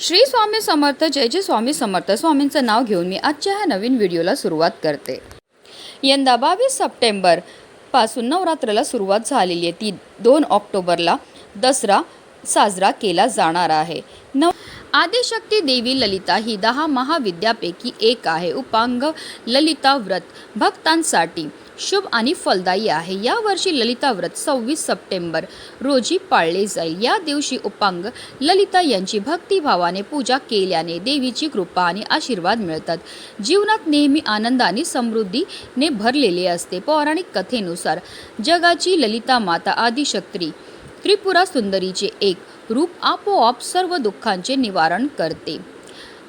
श्री स्वामी समर्थ जय जय स्वामी समर्थ. स्वामींचं नाव घेऊन मी आजच्या ह्या नवीन व्हिडिओला सुरुवात करते. यंदा बावीस सप्टेंबरपासून नवरात्राला सुरुवात झालेली आहे. ती दोन ऑक्टोबरला दसरा साजरा केला जाणार आहे. नव आदिशक्ती देवी ललिता ही दहा महाविद्यापैकी एक आहे. उपांग ललिता व्रत भक्तांसाठी शुभ आणि फलदायी आहे. यावर्षी ललिता व्रत सव्वीस सप्टेंबर रोजी पाळले जाईल. या दिवशी उपांग ललिता यांची भक्तिभावाने पूजा केल्याने देवीची कृपा आणि आशीर्वाद मिळतात. जीवनात नेहमी आनंद आणि समृद्धीने भरलेले असते. पौराणिक कथेनुसार जगाची ललिता माता आदिशक्त्री त्रिपुरा सुंदरीचे एक रूप आपोआप सर्व दुःखांचे निवारण करते.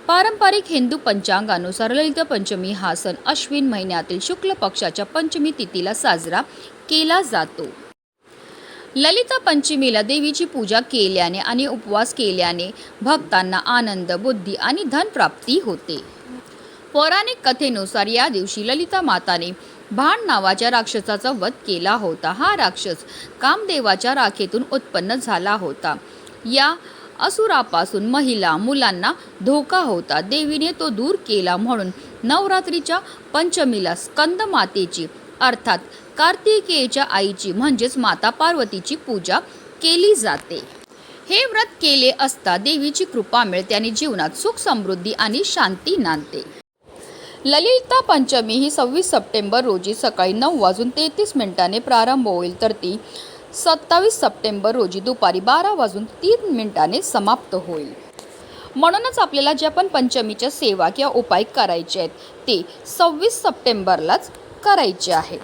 पारंपरिक हिंदू पंचांगानुसार ललित पंचमी हा सण अश्विन महिन्यातील शुक्ल पक्षाच्या पंचमी तिथीला साजरा केला जातो. ललिता पंचमीला देवीची पूजा केल्याने आणि उपवास केल्याने भक्तांना आनंद बुद्धी आणि धनप्राप्ती होते. पौराणिक कथेनुसार या दिवशी ललिता माताने भाण नावाच्या राक्षसाचा वध केला होता. हा राक्षस कामदेवाच्या राखेतून उत्पन्न झाला होता. या असुरापासून महिला मुलांना धोका होता. देवीने तो दूर केला म्हणून नवरात्रीच्या पंचमीला स्कंद मातेची अर्थात कार्तिकेयच्या आईची म्हणजेच माता पार्वतीची पूजा केली जाते. हे व्रत केले असता देवीची कृपा मिळते आणि जीवनात सुख समृद्धी आणि शांती नांदते. ललिता पंचमी ही सव्वीस सप्टेंबर रोजी सकाळी नऊ वाजून तेहतीस मिनिटांने प्रारंभ होईल तर ती सत्तावीस सप्टेंबर रोजी दुपारी बारा वाजून तीन मिनिटाने समाप्त होईल. म्हणूनच आपल्याला ज्या पण पंचमीच्या सेवा किंवा उपाय करायचे आहेत ते सव्वीस सप्टेंबरलाच करायचे आहेत.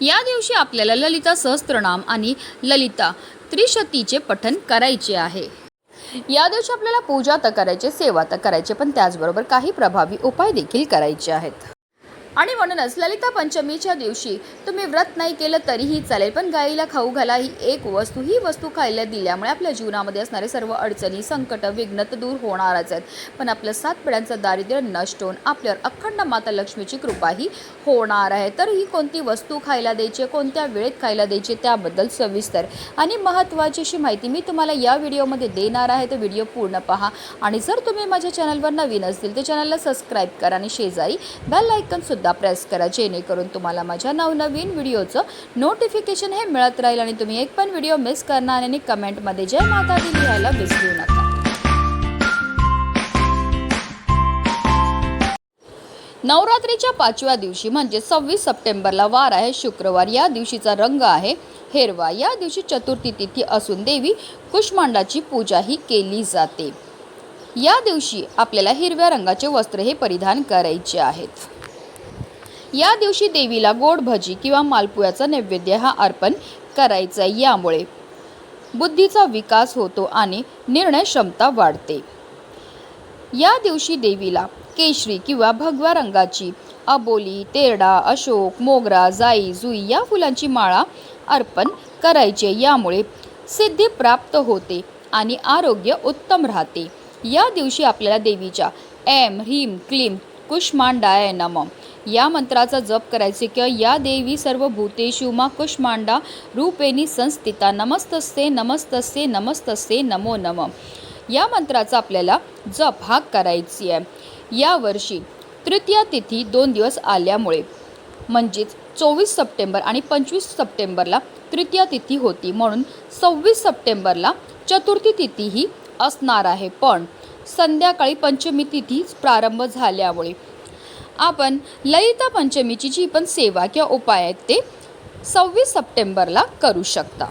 या दिवशी आपल्याला ललिता सहस्त्रनाम आणि ललिता त्रिशतीचे पठन करायचे आहे. या दिवशी आपल्याला पूजा तर करायचे सेवा तर करायचे पण त्याचबरोबर काही प्रभावी उपाय देखील करायचे आहेत. आणि म्हणूनच ललिता पंचमीच्या दिवशी तुम्ही व्रत नाही केलं तरीही चालेल पण गाईला खाऊ घाला ही एक वस्तू. ही वस्तू खायला दिल्यामुळे आपल्या जीवनामध्ये असणारे सर्व अडचणी संकट विघ्न तर दूर होणारच आहेत. पण आपलं सात पिढ्यांचं दारिद्र्य नष्ट होऊन आपल्यावर अखंड माता लक्ष्मीची कृपाही होणार आहे. तर ही कोणती वस्तू खायला द्यायची कोणत्या वेळेत खायला द्यायची त्याबद्दल सविस्तर आणि महत्त्वाची अशी माहिती मी तुम्हाला या व्हिडिओमध्ये देणार आहे. तर व्हिडिओ पूर्ण पहा आणि जर तुम्ही माझ्या चॅनलवर नवीन असतील तर चॅनलला सबस्क्राईब करा आणि शेजारी बेल आयकनसुद्धा प्रेस करा जेणेकरून तुम्हाला माझ्या नवनवीन व्हिडिओचं नोटिफिकेशन हे मिळत राहील आणि तुम्ही एक पण व्हिडिओ मिस करणार आणि कमेंटमध्ये जय माता दी लिहायला विसरू नका. नवरात्रीच्या पाचव्या दिवशी म्हणजे सव्वीस सप्टेंबरला वार आहे. शुक्रवार या दिवशीचा रंग आहे हिरवा. या दिवशी चतुर्थी तिथी असून देवी कुष्मांडाची पूजाही केली जाते. या दिवशी आपल्याला हिरव्या रंगाचे वस्त्र हे परिधान करायचे आहेत. या दिवशी देवीला गोड भजी किंवा मालपुयाचा नैवेद्य हा अर्पण करायचा आहे यामुळे बुद्धीचा विकास होतो आणि निर्णय क्षमता वाढते. या दिवशी देवीला केशरी किंवा भगवा रंगाची अबोली तेरडा अशोक मोगरा जाई जुई या फुलांची माळा अर्पण करायचे यामुळे सिद्धी प्राप्त होते आणि आरोग्य उत्तम राहते. या दिवशी आपल्याला देवीच्या एम ह्रीम क्लीम कुष्मांडाय नम. या मंत्राचा जप करायचे किंवा या देवी सर्व भूतेषु मा कुष्मांडा रूपेणी संस्थिता नमस्तस्ते नमस्तस्ते नमस्तस्ते नमो नम. या मंत्राचा आपल्याला जप हा करायची आहे. यावर्षी तृतीया तिथी दोन दिवस आल्यामुळे म्हणजेच चोवीस सप्टेंबर आणि पंचवीस सप्टेंबरला तृतीया तिथी होती. म्हणून सव्वीस सप्टेंबरला चतुर्थी तिथीही असणार आहे. पण संध्याकाळी पंचमी तिथीच प्रारंभ झाल्यामुळे आपण ललिता पंचमीची जी पण सेवा किंवा उपाय आहेत ते सव्वीस सप्टेंबरला करू शकता.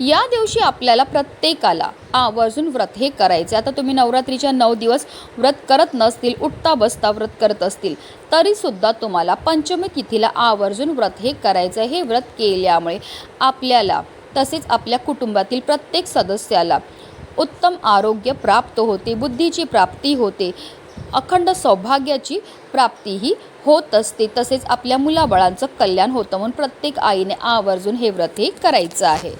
या दिवशी आपल्याला प्रत्येकाला आवर्जून व्रत हे करायचे आता तुम्ही नवरात्रीच्या नऊ दिवस व्रत करत नसतील उठता बसता व्रत करत असतील तरीसुद्धा तुम्हाला पंचमी तिथीला आवर्जून व्रत हे करायचं हे व्रत केल्यामुळे आपल्याला तसेच आपल्या कुटुंबातील प्रत्येक सदस्याला उत्तम आरोग्य प्राप्त होते बुद्धीची प्राप्ती होते. अखंड सौभाग्याची प्राप्तीही होत असते. तसेच आपल्या मुलाबाळांचं कल्याण होतं म्हणून प्रत्येक आईने आवर्जून हे व्रत हे करायचं आहे.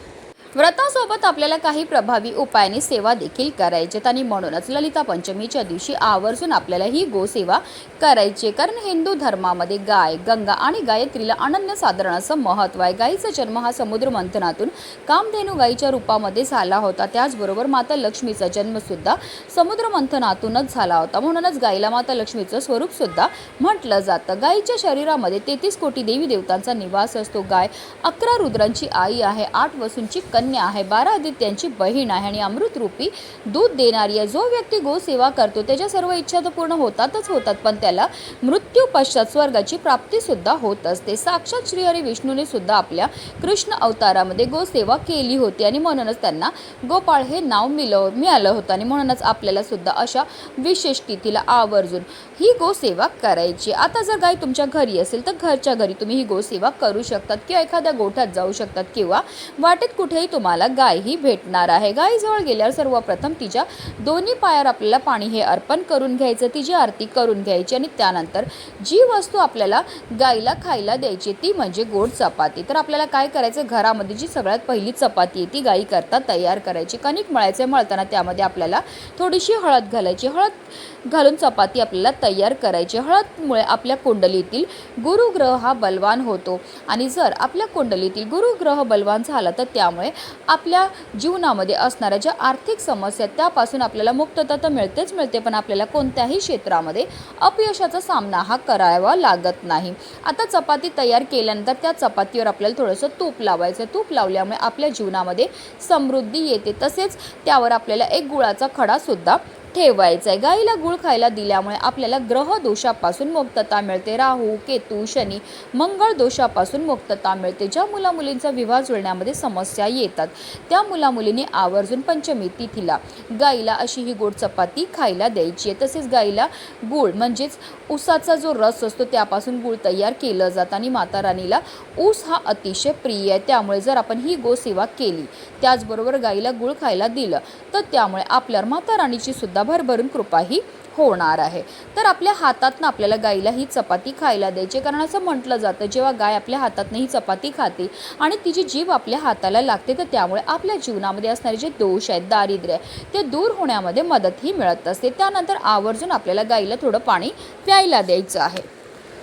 व्रतासोबत आपल्याला काही प्रभावी उपायाने सेवा देखील करायचे आणि म्हणूनच ललिता पंचमीच्या दिवशी आवर्जून आपल्याला ही गोसेवा करायची कारण हिंदू धर्मामध्ये गाय गंगा आणि गायत्रीला अनन्यसाधारण असं महत्त्व आहे. गायीचा जन्म हा समुद्र मंथनातून कामधेनू गायीच्या रूपामध्ये झाला होता. त्याचबरोबर माता लक्ष्मीचा जन्मसुद्धा समुद्र मंथनातूनच झाला होता. म्हणूनच गायीला माता लक्ष्मीचं स्वरूप सुद्धा म्हटलं जातं. गायीच्या शरीरामध्ये तेहतीस कोटी देवी देवतांचा निवास असतो. गाय अकरा रुद्रांची आई आहे. आठ वसूंची कन्या आहे. बारा आदित्यांची बहीण आहे आणि अमृतरूपी दूध देणारी आहे. जो व्यक्ती गोसेवा करतो त्याच्या सर्व इच्छा तर पूर्ण होतातच होतात पण त्याला मृत्यू पश्चात स्वर्गाची प्राप्तीसुद्धा होत असते. साक्षात श्रीहरी विष्णूने सुद्धा आपल्या कृष्ण अवतारामध्ये गोसेवा केली होती आणि म्हणूनच त्यांना गोपाळ हे नाव मिळव मिळालं होतं आणि म्हणूनच आपल्याला सुद्धा अशा विशेष तिथीला आवर्जून ही गोसेवा करायची. आता जर गाय तुमच्या घरी असेल तर घरच्या घरी तुम्ही ही गोसेवा करू शकतात किंवा एखाद्या गोठ्यात जाऊ शकतात किंवा वाटेत कुठेही तुम्हाला गाय ही भेटणार आहे. गायीजवळ गेल्यावर सर्वप्रथम तिच्या दोन्ही पायावर आपल्याला पाणी हे अर्पण करून घ्यायचं तिची आरती करून घ्यायची आणि त्यानंतर जी वस्तू आपल्याला गायीला खायला द्यायची ती म्हणजे गोड चपाती. तर आपल्याला काय करायचं? घरामध्ये जी सगळ्यात पहिली चपाती आहे ती गायी करता तयार करायची. कणिक मळायचे मळताना त्यामध्ये आपल्याला थोडीशी हळद घालायची. हळद घालून चपाती आपल्याला तयार करायची. हळदमुळे आपल्या कुंडलीतील गुरुग्रह हा बलवान होतो. आणि जर आपल्या कुंडलीतील गुरुग्रह बलवान झाला तर त्यामुळे आपल्या जीवनामध्ये असणाऱ्या ज्या आर्थिक समस्या त्यापासून आपल्याला मुक्तता तर मिळतेच मिळते पण आपल्याला कोणत्याही क्षेत्रामध्ये अपयशाचा सामना हा करावा लागत नाही. आता चपाती तयार केल्यानंतर त्या चपातीवर आपल्याला थोडंसं तूप लावायचं तूप लावल्यामुळे आपल्या जीवनामध्ये समृद्धी येते. तसेच त्यावर आपल्याला एक गुळाचा खडासुद्धा ठेवायचं आहे गाईला गुळ खायला दिल्यामुळे आपल्याला ग्रह दोषापासून मुक्तता मिळते. राहू केतू शनी मंगळ दोषापासून मुक्तता मिळते. ज्या मुलामुलींचा विवाह जुळण्यामध्ये समस्या येतात त्या मुलामुलींनी आवर्जून पंचमी तिथीला गाईला अशी ही गोड चपाती खायला द्यायची आहे. तसेच गाईला गुळ म्हणजेच ऊसाचा जो रस असतो त्यापासून गुळ तयार केलं जातं आणि माता राणीला ऊस हा अतिशय प्रिय आहे. त्यामुळे जर आपण ही गोसेवा केली त्याचबरोबर गाईला गुळ खायला दिलं तर त्यामुळे आपल्यावर माता राणीची सुद्धा भरभरून भरून कृपाही होणार आहे. तर आपल्या हातातनं आपल्याला गाईला ही चपाती खायला द्यायची कारण असं म्हटलं जातं जेव्हा गाय आपल्या हातातनं ही चपाती खाते आणि तिची जीव आपल्या हाताला लागते तर त्यामुळे आपल्या जीवनामध्ये असणारे जे दोष आहेत दारिद्र्य आहे, ते दूर होण्यामध्ये मदतही मिळत असते. त्यानंतर आवर्जून आपल्याला गाईला थोडं पाणी प्यायला द्यायचं आहे.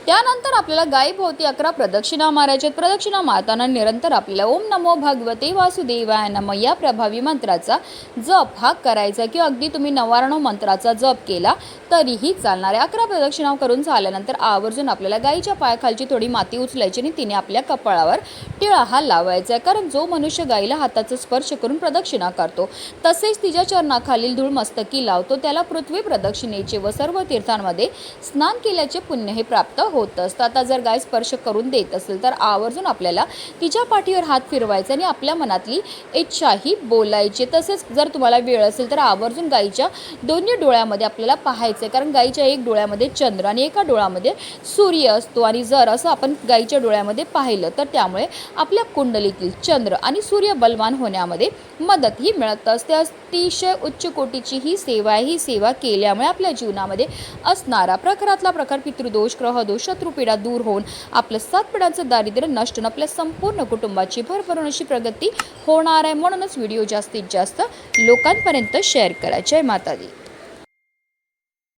त्यानंतर आपल्याला गायीभोवती अकरा प्रदक्षिणा मारायच्या आहेत. प्रदक्षिणा मारताना निरंतर आपल्याला ओम नमो भगवते वासुदेवाय नम या प्रभावी मंत्राचा जप हा करायचा किंवा अगदी तुम्ही नवारणव मंत्राचा जप केला तरीही चालणार आहे. अकरा प्रदक्षिणा करून झाल्यानंतर आवर्जून आपल्याला गायीच्या पायाखालची थोडी माती उचलायची आणि तिने आपल्या कपाळावर टिळा हा लावायचा आहे. कारण जो मनुष्य गायीला हाताचा स्पर्श करून प्रदक्षिणा करतो तसेच तिच्या चरणाखालील धूळ मस्तकी लावतो. त्याला पृथ्वी प्रदक्षिणेचे व सर्व तीर्थांमध्ये स्नान केल्याचे पुण्य हे प्राप्त होत असतं. आता जर गाय स्पर्श करून देत असेल तर आवर्जून आपल्याला तिच्या पाठीवर हात फिरवायचा आणि आपल्या मनातली इच्छाही बोलायची. तसेच जर तुम्हाला वेळ असेल तर आवर्जून गायीच्या दोन्ही डोळ्यामध्ये आपल्याला पाहायचं आहे कारण गायीच्या एक डोळ्यामध्ये चंद्र आणि एका डोळ्यामध्ये सूर्य असतो. आणि जर असं आपण गायीच्या डोळ्यामध्ये पाहिलं तर त्यामुळे आपल्या कुंडलीतील चंद्र आणि सूर्य बलवान होण्यामध्ये मदत ही मिळत असते. अतिशय उच्च कोटीची ही सेवा आहे. ही सेवा केल्यामुळे आपल्या जीवनामध्ये असणारा प्रखरातला प्रखर पितृदोष ग्रहदोष शत्रुपीडा दूर होऊन आपलं सात पिढ्यांचं दारिद्र्य नष्ट होऊन आपल्या संपूर्ण कुटुंबाची भरभरून अशी प्रगती होणार आहे. म्हणूनच व्हिडिओ जास्तीत जास्त लोकांपर्यंत शेअर करा. जय माता दी